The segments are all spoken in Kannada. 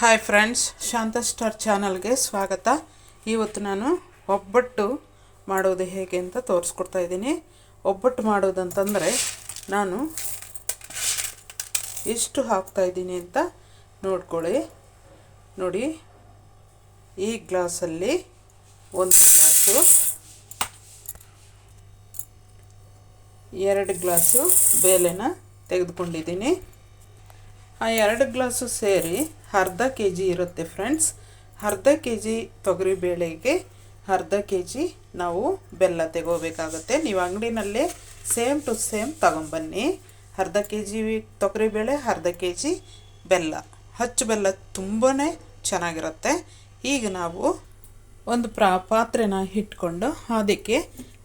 ಹಾಯ್ ಫ್ರೆಂಡ್ಸ್ ಶಾಂತ ಸ್ಟಾರ್ ಚಾನಲ್ಗೆ ಸ್ವಾಗತ. ಇವತ್ತು ನಾನು ಒಬ್ಬಟ್ಟು ಮಾಡೋದು ಹೇಗೆ ಅಂತ ತೋರಿಸ್ಕೊಡ್ತಾ ಇದ್ದೀನಿ. ಒಬ್ಬಟ್ಟು ಮಾಡೋದಂತಂದರೆ ನಾನು ಎಷ್ಟು ಹಾಕ್ತಾ ಇದ್ದೀನಿ ಅಂತ ನೋಡ್ಕೊಳ್ಳಿ. ನೋಡಿ, ಈ ಗ್ಲಾಸಲ್ಲಿ ಒಂದು ಗ್ಲಾಸು, ಎರಡು ಗ್ಲಾಸು ಬೇಲೆನ ತೆಗೆದುಕೊಂಡಿದ್ದೀನಿ. ಆ ಎರಡು ಗ್ಲಾಸು ಸೇರಿ ಅರ್ಧ ಕೆ ಜಿ ಇರುತ್ತೆ ಫ್ರೆಂಡ್ಸ್ ಅರ್ಧ ಕೆ ಜಿ ತೊಗರಿಬೇಳೆಗೆ ಅರ್ಧ ಕೆ ಜಿ ನಾವು ಬೆಲ್ಲ ತೆಗೋಬೇಕಾಗುತ್ತೆ. ನೀವು ಅಂಗಡಿನಲ್ಲೇ ಸೇಮ್ ಟು ಸೇಮ್ ತಗೊಂಬನ್ನಿ. ಅರ್ಧ ಕೆ ಜಿ ತೊಗರಿಬೇಳೆ ಅರ್ಧ ಕೆ ಜಿ ಬೆಲ್ಲ. ಹಚ್ಚು ಬೆಲ್ಲ ತುಂಬಾ ಚೆನ್ನಾಗಿರುತ್ತೆ. ಈಗ ನಾವು ಒಂದು ಪ್ರಾ ಪಾತ್ರೆನ ಇಟ್ಕೊಂಡು ಅದಕ್ಕೆ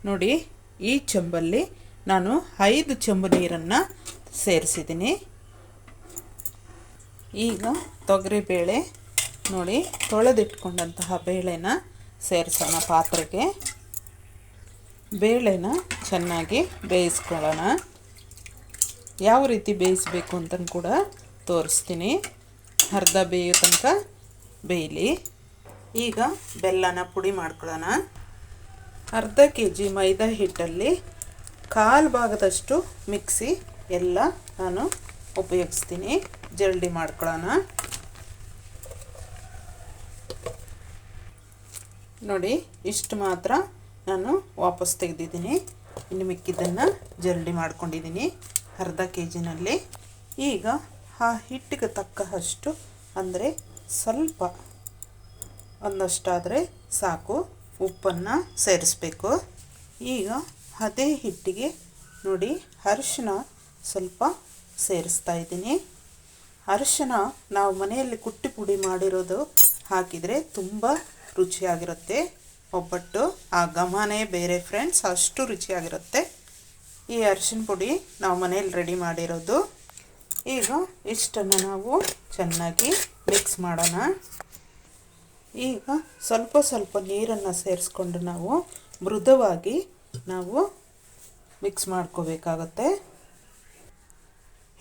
ನೋಡಿ ಈ ಚೆಂಬಲ್ಲಿ ನಾನು ಐದು ಚೆಂಬು ನೀರನ್ನು ಸೇರಿಸಿದ್ದೀನಿ. ಈಗ ತೊಗರಿಬೇಳೆ ನೋಡಿ ತೊಳೆದಿಟ್ಕೊಂಡಂತಹ ಬೇಳೆನ ಸೇರಿಸೋಣ ಪಾತ್ರೆಗೆ. ಬೇಳೆನ ಚೆನ್ನಾಗಿ ಬೇಯಿಸ್ಕೊಳ್ಳೋಣ. ಯಾವ ರೀತಿ ಬೇಯಿಸಬೇಕು ಅಂತ ಕೂಡ ತೋರಿಸ್ತೀನಿ. ಅರ್ಧ ಬೇಯೋ ತನಕ ಬೇಯಲಿ. ಈಗ ಬೆಲ್ಲನ ಪುಡಿ ಮಾಡ್ಕೊಳ್ಳೋಣ. ಅರ್ಧ ಕೆ ಜಿ ಮೈದಾ ಹಿಟ್ಟಲ್ಲಿ ಕಾಲು ಭಾಗದಷ್ಟು ಮಿಕ್ಸಿ ಎಲ್ಲ ನಾನು ಉಪಯೋಗಿಸ್ತೀನಿ. ಜಲ್ದಿ ಮಾಡ್ಕೊಳ್ಳೋಣ ನೋಡಿ, ಇಷ್ಟು ಮಾತ್ರ ನಾನು ವಾಪಸ್ ತೆಗೆದಿದ್ದೀನಿ. ಇನ್ನು ಮಿಕ್ಕಿದ್ದನ್ನು ಜಲ್ಡಿ ಮಾಡ್ಕೊಂಡಿದ್ದೀನಿ, ಅರ್ಧ ಕೆ ಜಿನಲ್ಲಿ ಈಗ ಆ ಹಿಟ್ಟಿಗೆ ತಕ್ಕ ಅಷ್ಟು ಅಂದರೆ ಸ್ವಲ್ಪ ಒಂದಷ್ಟಾದರೆ ಸಾಕು, ಉಪ್ಪನ್ನು ಸೇರಿಸ್ಬೇಕು. ಈಗ ಅದೇ ಹಿಟ್ಟಿಗೆ ನೋಡಿ ಅರಿಶಿನ ಸ್ವಲ್ಪ ಸೇರಿಸ್ತಾ ಇದ್ದೀನಿ. ಅರಿಶಿನ ನಾವು ಮನೆಯಲ್ಲಿ ಕುಟ್ಟಿ ಪುಡಿ ಮಾಡಿರೋದು ಹಾಕಿದರೆ ತುಂಬ ರುಚಿಯಾಗಿರುತ್ತೆ. ಒಬ್ಬಟ್ಟು, ಆ ಘಮನೇ ಬೇರೆ ಫ್ರೆಂಡ್ಸ್ ಅಷ್ಟು ರುಚಿಯಾಗಿರುತ್ತೆ. ಈ ಅರಿಶಿನ ಪುಡಿ ನಾವು ಮನೆಯಲ್ಲಿ ರೆಡಿ ಮಾಡಿರೋದು. ಈಗ ಇಷ್ಟನ್ನು ನಾವು ಚೆನ್ನಾಗಿ ಮಿಕ್ಸ್ ಮಾಡೋಣ. ಈಗ ಸ್ವಲ್ಪ ಸ್ವಲ್ಪ ನೀರನ್ನು ಸೇರಿಸ್ಕೊಂಡು ನಾವು ಮೃದುವಾಗಿ ನಾವು ಮಿಕ್ಸ್ ಮಾಡ್ಕೋಬೇಕಾಗತ್ತೆ.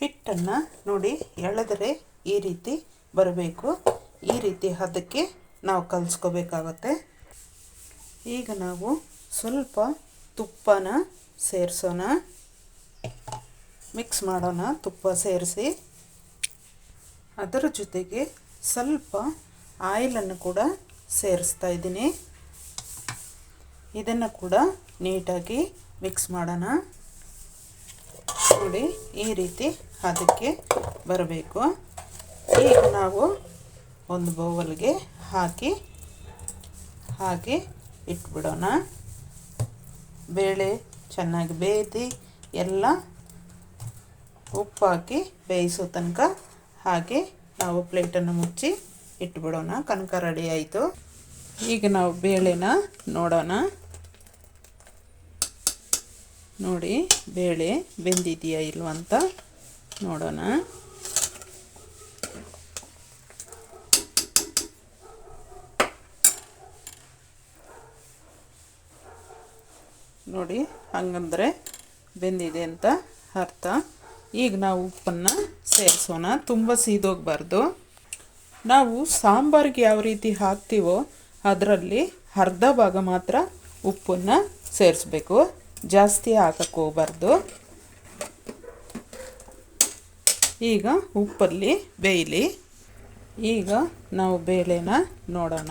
ಹಿಟ್ಟನ್ನು ನೋಡಿ ಎಳೆದರೆ ಈ ರೀತಿ ಬರಬೇಕು. ಈ ರೀತಿ ಹದಕ್ಕೆ ನಾವು ಕಲಿಸ್ಕೋಬೇಕಾಗತ್ತೆ. ಈಗ ನಾವು ಸ್ವಲ್ಪ ತುಪ್ಪನ ಸೇರಿಸೋಣ. ಮಿಕ್ಸ್ ಮಾಡೋಣ, ತುಪ್ಪ ಸೇರಿಸಿ. ಅದರ ಜೊತೆಗೆ ಸ್ವಲ್ಪ ಆಯಿಲನ್ನು ಕೂಡ ಸೇರಿಸ್ತಾ ಇದ್ದೀನಿ. ಇದನ್ನು ಕೂಡ ನೀಟಾಗಿ ಮಿಕ್ಸ್ ಮಾಡೋಣ. ನೋಡಿ, ಈ ರೀತಿ ಅದಕ್ಕೆ ಬರಬೇಕು. ಈಗ ನಾವು ಒಂದು ಬೌಲ್ಗೆ ಹಾಕಿ ಹಾಕಿ ಇಟ್ಬಿಡೋಣ. ಬೇಳೆ ಚೆನ್ನಾಗಿ ಬೇಯ್ದು ಎಲ್ಲ ಉಪ್ಪಾಕಿ ಬೇಯಿಸೋ ತನಕ ಹಾಗೆ ನಾವು ಪ್ಲೇಟನ್ನು ಮುಚ್ಚಿ ಇಟ್ಬಿಡೋಣ. ಕನಕ ರೆಡಿ ಆಯಿತು. ಈಗ ನಾವು ಬೇಳೆನ ನೋಡೋಣ. ನೋಡಿ, ಬೇಳೆ ಬೆಂದಿದೆಯಾ ಇಲ್ವ ಅಂತ. ನೋಡೋಣ. ನೋಡಿ ಹಂಗಂದ್ರೆ ಬೆಂದಿದೆ ಅಂತ ಅರ್ಥ. ಈಗ ನಾವು ಉಪ್ಪನ್ನು ಸೇರಿಸೋಣ. ತುಂಬ ಸೀದೋಗಬಾರ್ದು. ನಾವು ಸಾಂಬಾರಿಗೆ ಯಾವ ರೀತಿ ಹಾಕ್ತೀವೋ ಅದರಲ್ಲಿ ಅರ್ಧ ಭಾಗ ಮಾತ್ರ ಉಪ್ಪನ್ನು ಸೇರಿಸ್ಬೇಕು. ಜಾಸ್ತಿ ಹಾಕಕ್ಕೆ ಹೋಗ್ಬಾರ್ದು. ಈಗ ಉಪ್ಪಲ್ಲಿ ಬೇಯಲಿ. ಈಗ ನಾವು ಬೇಳೆನ ನೋಡೋಣ.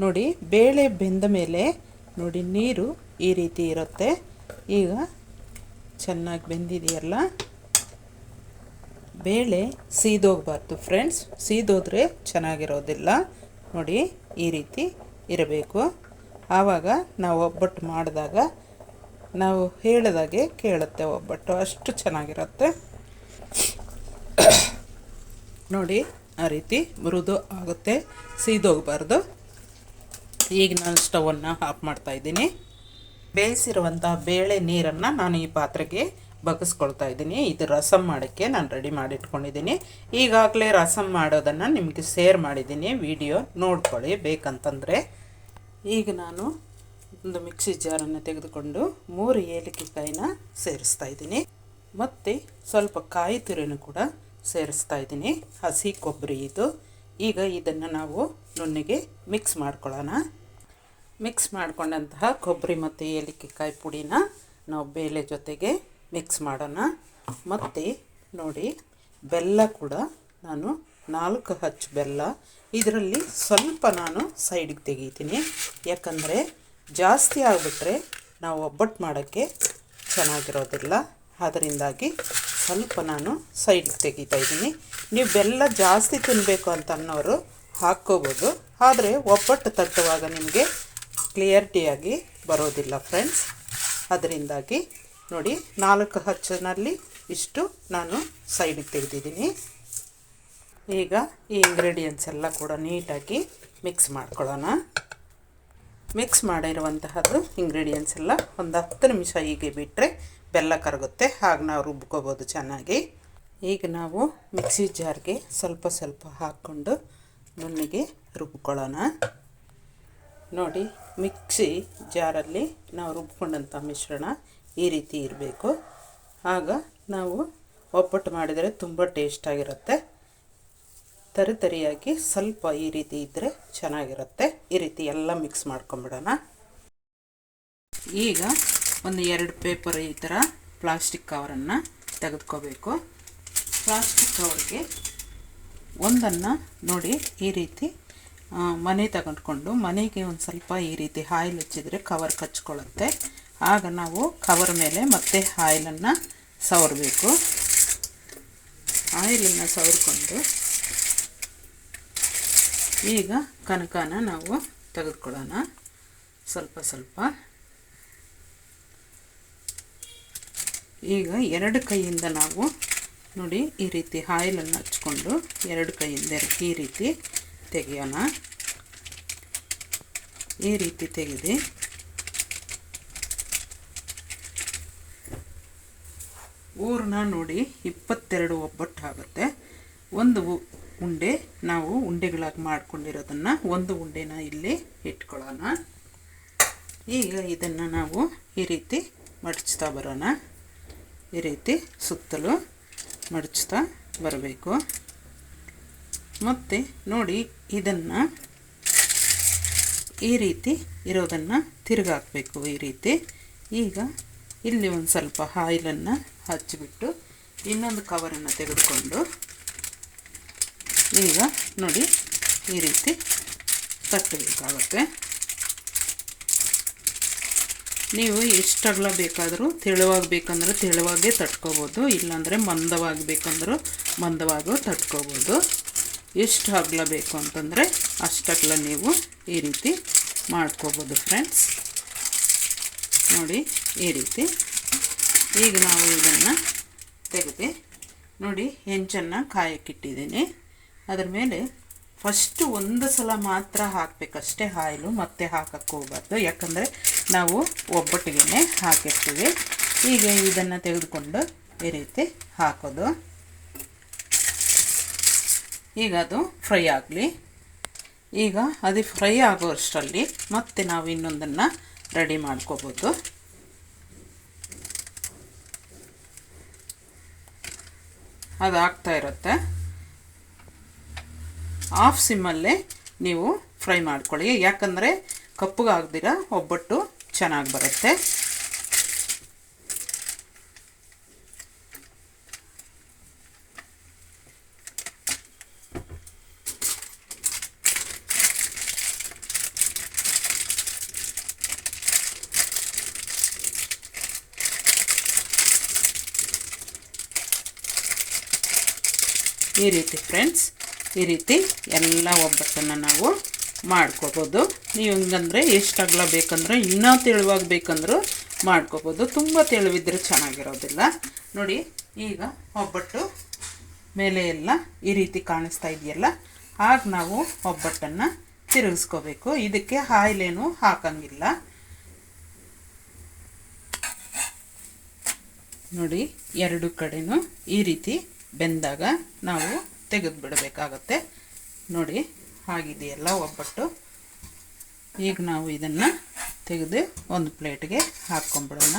ನೋಡಿ, ಬೇಳೆ ಬೆಂದ ಮೇಲೆ ನೋಡಿ, ನೀರು ಈ ರೀತಿ ಇರುತ್ತೆ. ಈಗ ಚೆನ್ನಾಗಿ ಬೆಂದಿದೆಯಲ್ಲ? ಬೇಳೆ ಸೀದೋಗಬಾರ್ದು ಫ್ರೆಂಡ್ಸ್. ಸೀದೋದ್ರೆ ಚೆನ್ನಾಗಿರೋದಿಲ್ಲ. ನೋಡಿ, ಈ ರೀತಿ ಇರಬೇಕು. ಆವಾಗ ನಾವು ಒಬ್ಬಟ್ಟು ಮಾಡಿದಾಗ ನಾವು ಹೇಳಿದಾಗೆ ಕೇಳುತ್ತೆ ಒಬ್ಬಟ್ಟು. ಅಷ್ಟು ಚೆನ್ನಾಗಿರುತ್ತೆ. ನೋಡಿ, ಆ ರೀತಿ ಮೃದು ಆಗುತ್ತೆ, ಸೀದೋಗಬಾರ್ದು. ಈಗ ನಾನು ಸ್ಟವನ್ನು ಆಫ್ ಮಾಡ್ತಾ ಇದ್ದೀನಿ. ಬೇಯಿಸಿರುವಂಥ ಬೇಳೆ ನೀರನ್ನು ನಾನು ಈ ಪಾತ್ರೆಗೆ ಬಗ್ಗಿಸ್ಕೊಳ್ತಾ ಇದ್ದೀನಿ. ಇದು ರಸಮ್ ಮಾಡೋಕ್ಕೆ ನಾನು ರೆಡಿ ಮಾಡಿಟ್ಕೊಂಡಿದ್ದೀನಿ. ಈಗಾಗಲೇ ರಸಮ್ ಮಾಡೋದನ್ನು ನಿಮಗೆ ಶೇರ್ ಮಾಡಿದ್ದೀನಿ. ವಿಡಿಯೋ ನೋಡ್ಕೊಳ್ಳಿ, ಬೇಕಂತಂದರೆ. ಈಗ ನಾನು ಒಂದು ಮಿಕ್ಸಿ ಜಾರನ್ನು ತೆಗೆದುಕೊಂಡು ಮೂರು ಏಲಕ್ಕಿ ಕಾಯಿನ ಸೇರಿಸ್ತಾ ಇದ್ದೀನಿ. ಮತ್ತು ಸ್ವಲ್ಪ ಕಾಯಿ ತುರಿನೂ ಕೂಡ ಸೇರಿಸ್ತಾ ಇದ್ದೀನಿ. ಹಸಿ ಕೊಬ್ಬರಿ ಇದು. ಈಗ ಇದನ್ನು ನಾವು ನುಣ್ಣಿಗೆ ಮಿಕ್ಸ್ ಮಾಡ್ಕೊಳ್ಳೋಣ. ಮಿಕ್ಸ್ ಮಾಡಿಕೊಂಡಂತಹ ಕೊಬ್ಬರಿ ಮತ್ತು ಏಲಕ್ಕಿಕಾಯಿ ಪುಡಿನ ನಾವು ಬೇಳೆ ಜೊತೆಗೆ ಮಿಕ್ಸ್ ಮಾಡೋಣ. ಮತ್ತು ನೋಡಿ, ಬೆಲ್ಲ ಕೂಡ ನಾನು ನಾಲ್ಕು ಹಚ್ಚು ಬೆಲ್ಲ. ಇದರಲ್ಲಿ ಸ್ವಲ್ಪ ನಾನು ಸೈಡಿಗೆ ತೆಗಿತೀನಿ. ಯಾಕಂದರೆ ಜಾಸ್ತಿ ಆಗಿಬಿಟ್ರೆ ನಾವು ಒಬ್ಬಟ್ಟು ಮಾಡೋಕ್ಕೆ ಚೆನ್ನಾಗಿರೋದಿಲ್ಲ. ಅದರಿಂದಾಗಿ ಸ್ವಲ್ಪ ನಾನು ಸೈಡ್ಗೆ ತೆಗಿತಾ ಇದ್ದೀನಿ. ನೀವು ಬೆಲ್ಲ ಜಾಸ್ತಿ ತಿನ್ನಬೇಕು ಅಂತ ಅನ್ನೋರು ಹಾಕ್ಕೋಬೋದು. ಆದರೆ ಒಬ್ಬಟ್ಟು ತಟ್ಟುವಾಗ ನಿಮಗೆ ಕ್ಲಿಯರ್ಟಿಯಾಗಿ ಬರೋದಿಲ್ಲ ಫ್ರೆಂಡ್ಸ್ ಅದರಿಂದಾಗಿ ನೋಡಿ, ನಾಲ್ಕು ಹಚ್ಚಿನಲ್ಲಿ ಇಷ್ಟು ನಾನು ಸೈಡಿಗೆ ತೆಗೆದಿದ್ದೀನಿ. ಈಗ ಈ ಇಂಗ್ರೀಡಿಯೆಂಟ್ಸ್ ಎಲ್ಲ ಕೂಡ ನೀಟಾಗಿ ಮಿಕ್ಸ್ ಮಾಡ್ಕೊಳ್ಳೋಣ. ಮಿಕ್ಸ್ ಮಾಡಿರುವಂತಹದ್ದು ಇಂಗ್ರೀಡಿಯೆಂಟ್ಸ್ ಎಲ್ಲ ಒಂದು ಹತ್ತು ನಿಮಿಷ ಹೀಗೆ ಬಿಟ್ಟರೆ ಬೆಲ್ಲ ಕರಗುತ್ತೆ, ಹಾಗೆ ನಾವು ರುಬ್ಕೋಬೋದು ಚೆನ್ನಾಗಿ. ಈಗ ನಾವು ಮಿಕ್ಸಿ ಜಾರ್ಗೆ ಸ್ವಲ್ಪ ಸ್ವಲ್ಪ ಹಾಕ್ಕೊಂಡು ನುಣ್ಣಿಗೆ ರುಬ್ಕೊಳ್ಳೋಣ. ನೋಡಿ, ಮಿಕ್ಸಿ ಜಾರಲ್ಲಿ ನಾವು ರುಬ್ಕೊಂಡಂಥ ಮಿಶ್ರಣ ಈ ರೀತಿ ಇರಬೇಕು. ಆಗ ನಾವು ಒಬ್ಬಟ್ಟು ಮಾಡಿದರೆ ತುಂಬ ಟೇಸ್ಟಾಗಿರುತ್ತೆ ತರಿತರಿಯಾಗಿ ಸ್ವಲ್ಪ ಈ ರೀತಿ ಇದ್ದರೆ ಚೆನ್ನಾಗಿರುತ್ತೆ. ಈ ರೀತಿ ಎಲ್ಲ ಮಿಕ್ಸ್ ಮಾಡ್ಕೊಂಬಿಡೋಣ. ಈಗ ಒಂದು ಎರಡು ಪೇಪರ್ ಈ ಥರ ಪ್ಲಾಸ್ಟಿಕ್ ಕವರನ್ನು ತೆಗೆದುಕೋಬೇಕು. ಪ್ಲಾಸ್ಟಿಕ್ ಕವರ್ಗೆ ಒಂದನ್ನು ನೋಡಿ ಈ ರೀತಿ ಮನೆ ತಗೊಂಡ್ಕೊಂಡು ಮನೆಗೆ ಒಂದು ಸ್ವಲ್ಪ ಈ ರೀತಿ ಆಯಿಲ್ ಹಚ್ಚಿದರೆ ಕವರ್ ಕಚ್ಕೊಳ್ಳುತ್ತೆ. ಆಗ ನಾವು ಕವರ್ ಮೇಲೆ ಮತ್ತೆ ಆಯಿಲನ್ನು ಸವರಬೇಕು. ಆಯಿಲನ್ನು ಸವರ್ಕೊಂಡು ಈಗ ಕನಕನ ನಾವು ತೆಗೆದುಕೊಳ್ಳೋಣ. ಸ್ವಲ್ಪ ಸ್ವಲ್ಪ ಈಗ ಎರಡು ಕೈಯಿಂದ ನಾವು ನೋಡಿ ಈ ರೀತಿ ಆಯಿಲನ್ನು ಹಚ್ಕೊಂಡು ಎರಡು ಕೈಯಿಂದ ಈ ರೀತಿ ತೆಗೆಯೋಣ. ಈ ರೀತಿ ತೆಗೆದು ಊರನ್ನ ನೋಡಿ ಇಪ್ಪತ್ತೆರಡು ಒಬ್ಬಟ್ಟು ಆಗುತ್ತೆ. ಒಂದು ಉಂಡೆ ನಾವು ಉಂಡೆಗಳಾಗಿ ಮಾಡ್ಕೊಂಡಿರೋದನ್ನು ಒಂದು ಉಂಡೆನ ಇಲ್ಲಿ ಇಟ್ಕೊಳ್ಳೋಣ. ಈಗ ಇದನ್ನು ನಾವು ಈ ರೀತಿ ಮಡಚ್ತಾ ಬರೋಣ. ಈ ರೀತಿ ಸುತ್ತಲೂ ಮಡಚ್ತಾ ಬರಬೇಕು. ಮತ್ತು ನೋಡಿ ಇದನ್ನು ಈ ರೀತಿ ಇರೋದನ್ನು ತಿರುಗಾಕಬೇಕು ಈ ರೀತಿ. ಈಗ ಇಲ್ಲಿ ಒಂದು ಸ್ವಲ್ಪ ಆಯಿಲನ್ನು ಹಚ್ಚಿಬಿಟ್ಟು ಇನ್ನೊಂದು ಕವರನ್ನು ತೆಗೆದುಕೊಂಡು ಈಗ ನೋಡಿ ಈ ರೀತಿ ತಟ್ಟಬೇಕಾಗುತ್ತೆ. ನೀವು ಎಷ್ಟು ಅಗಲ ಬೇಕಾದರೂ ತೆಳುವಾಗಿ ಬೇಕಂದ್ರೆ ತೆಳುವಾಗೇ ತಟ್ಕೋಬೋದು, ಇಲ್ಲಾಂದರೆ ಮಂದವಾಗಿ ಬೇಕಂದ್ರೂ ಮಂದವಾಗೂ ತಟ್ಕೋಬೋದು. ಎಷ್ಟು ಅಗಲ ಬೇಕು ಅಂತಂದರೆ ಅಷ್ಟು ಅಗಲ ನೀವು ಈ ರೀತಿ ಮಾಡ್ಕೋಬೋದು ಫ್ರೆಂಡ್ಸ್. ನೋಡಿ, ಈ ರೀತಿ. ಈಗ ನಾವು ಇದನ್ನು ತೆಗೆದು, ನೋಡಿ, ಹೆಂಚನ್ನು ಕಾಯಕ್ಕಿಟ್ಟಿದ್ದೀನಿ. ಅದ್ರ ಮೇಲೆ ಫಸ್ಟು ಒಂದು ಸಲ ಮಾತ್ರ ಹಾಕಬೇಕಷ್ಟೇ ಆಯಿಲು ಮತ್ತೆ ಹಾಕಕ್ಕೆ ಹೋಗಬಾರ್ದು. ಯಾಕಂದರೆ ನಾವು ಒಬ್ಬಟ್ಟಿಗೆ ಹಾಕಿರ್ತೀವಿ. ಹೀಗೆ ಇದನ್ನು ತೆಗೆದುಕೊಂಡು ಈ ರೀತಿ ಹಾಕೋದು. ಈಗ ಅದು ಫ್ರೈ ಆಗಲಿ. ಈಗ ಅದು ಫ್ರೈ ಆಗೋ ಅಷ್ಟರಲ್ಲಿ ಮತ್ತೆ ನಾವು ಇನ್ನೊಂದನ್ನು ರೆಡಿ ಮಾಡ್ಕೋಬೋದು. ಅದು ಆಗ್ತಾ ಇರುತ್ತೆ. ಆಫ್ ಸಿಮ್ಮಲ್ಲೇ ನೀವು ಫ್ರೈ ಮಾಡ್ಕೊಳ್ಳಿ. ಯಾಕಂದರೆ ಕಪ್ಪಗಾಗ್ದಿರ ಒಬ್ಬಟ್ಟು ಚೆನ್ನಾಗಿ ಬರುತ್ತೆ. ಈ ರೀತಿ ಫ್ರೆಂಡ್ಸ್ ಈ ರೀತಿ ಎಲ್ಲ ಒಬ್ಬಟ್ಟನ್ನು ನಾವು ಮಾಡ್ಕೋಬೋದು. ನೀವು ಹಿಂಗಂದ್ರೆ ಎಷ್ಟು ಅಗಲ ಬೇಕಂದ್ರೆ ಇನ್ನೂ ತೆಳುವಾಗಿ ಬೇಕಂದ್ರೂ ಮಾಡ್ಕೋಬೋದು. ತುಂಬ ತೆಳುವಿದ್ರೆ ಚೆನ್ನಾಗಿರೋದಿಲ್ಲ. ನೋಡಿ, ಈಗ ಒಬ್ಬಟ್ಟು ಮೇಲೆ ಎಲ್ಲ ಈ ರೀತಿ ಕಾಣಿಸ್ತಾ ಇದೆಯಲ್ಲ, ಆಗ ನಾವು ಒಬ್ಬಟ್ಟನ್ನು ತಿರುಗಿಸ್ಕೋಬೇಕು. ಇದಕ್ಕೆ ಆಯಿಲೇನು ಹಾಕಂಗಿಲ್ಲ. ನೋಡಿ, ಎರಡು ಕಡೆನೂ ಈ ರೀತಿ ಬೆಂದಾಗ ನಾವು ತೆಗೆದು ಬಿಡಬೇಕಾಗತ್ತೆ ನೋಡಿ ಆಗಿದೆಯಲ್ಲ ಒಬ್ಬಟ್ಟು. ಈಗ ನಾವು ಇದನ್ನು ತೆಗೆದು ಒಂದು ಪ್ಲೇಟ್ಗೆ ಹಾಕ್ಕೊಂಬಿಡೋಣ.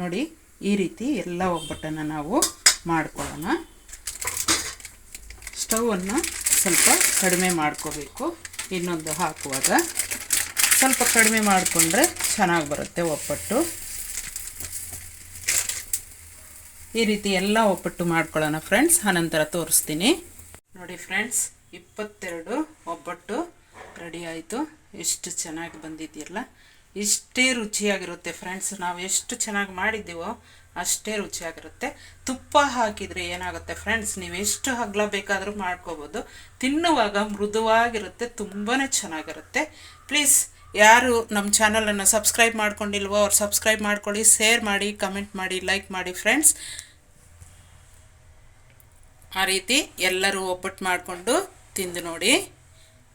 ನೋಡಿ, ಈ ರೀತಿ ಎಲ್ಲ ಒಬ್ಬಟ್ಟನ್ನು ನಾವು ಮಾಡ್ಕೊಳ್ಳೋಣ. ಸ್ಟವನ್ನು ಸ್ವಲ್ಪ ಕಡಿಮೆ ಮಾಡ್ಕೋಬೇಕು. ಇನ್ನೊಂದು ಹಾಕುವಾಗ ಸ್ವಲ್ಪ ಕಡಿಮೆ ಮಾಡಿಕೊಂಡ್ರೆ ಚೆನ್ನಾಗಿ ಬರುತ್ತೆ ಒಬ್ಬಟ್ಟು. ಈ ರೀತಿ ಎಲ್ಲ ಒಬ್ಬಟ್ಟು ಮಾಡ್ಕೊಳ್ಳೋಣ ಫ್ರೆಂಡ್ಸ್ ಆನಂತರ ತೋರಿಸ್ತೀನಿ. ನೋಡಿ ಫ್ರೆಂಡ್ಸ್ ಇಪ್ಪತ್ತೆರಡು ಒಬ್ಬಟ್ಟು ರೆಡಿ ಆಯಿತು. ಎಷ್ಟು ಚೆನ್ನಾಗಿ ಬಂದಿದೆಯಲ್ಲ? ಇಷ್ಟೇ ರುಚಿಯಾಗಿರುತ್ತೆ ಫ್ರೆಂಡ್ಸ್ ನಾವು ಎಷ್ಟು ಚೆನ್ನಾಗಿ ಮಾಡಿದ್ದೀವೋ ಅಷ್ಟೇ ರುಚಿಯಾಗಿರುತ್ತೆ. ತುಪ್ಪ ಹಾಕಿದರೆ ಏನಾಗುತ್ತೆ ಫ್ರೆಂಡ್ಸ್ ನೀವು ಎಷ್ಟು ಹಗ್ಲ ಬೇಕಾದರೂ ಮಾಡ್ಕೋಬೋದು. ತಿನ್ನುವಾಗ ಮೃದುವಾಗಿರುತ್ತೆ ತುಂಬಾ ಚೆನ್ನಾಗಿರುತ್ತೆ. ಪ್ಲೀಸ್ ಯಾರು ನಮ್ಮ ಚಾನಲನ್ನು ಸಬ್ಸ್ಕ್ರೈಬ್ ಮಾಡ್ಕೊಂಡಿಲ್ವೋ ಅವ್ರು ಸಬ್ಸ್ಕ್ರೈಬ್ ಮಾಡ್ಕೊಳ್ಳಿ ಶೇರ್ ಮಾಡಿ ಕಮೆಂಟ್ ಮಾಡಿ ಲೈಕ್ ಮಾಡಿ ಫ್ರೆಂಡ್ಸ್ ಆ ರೀತಿ ಎಲ್ಲರೂ ಒಬ್ಬಟ್ಟು ಮಾಡಿಕೊಂಡು ತಿಂದು ನೋಡಿ.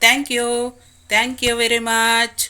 Thank you thank you very much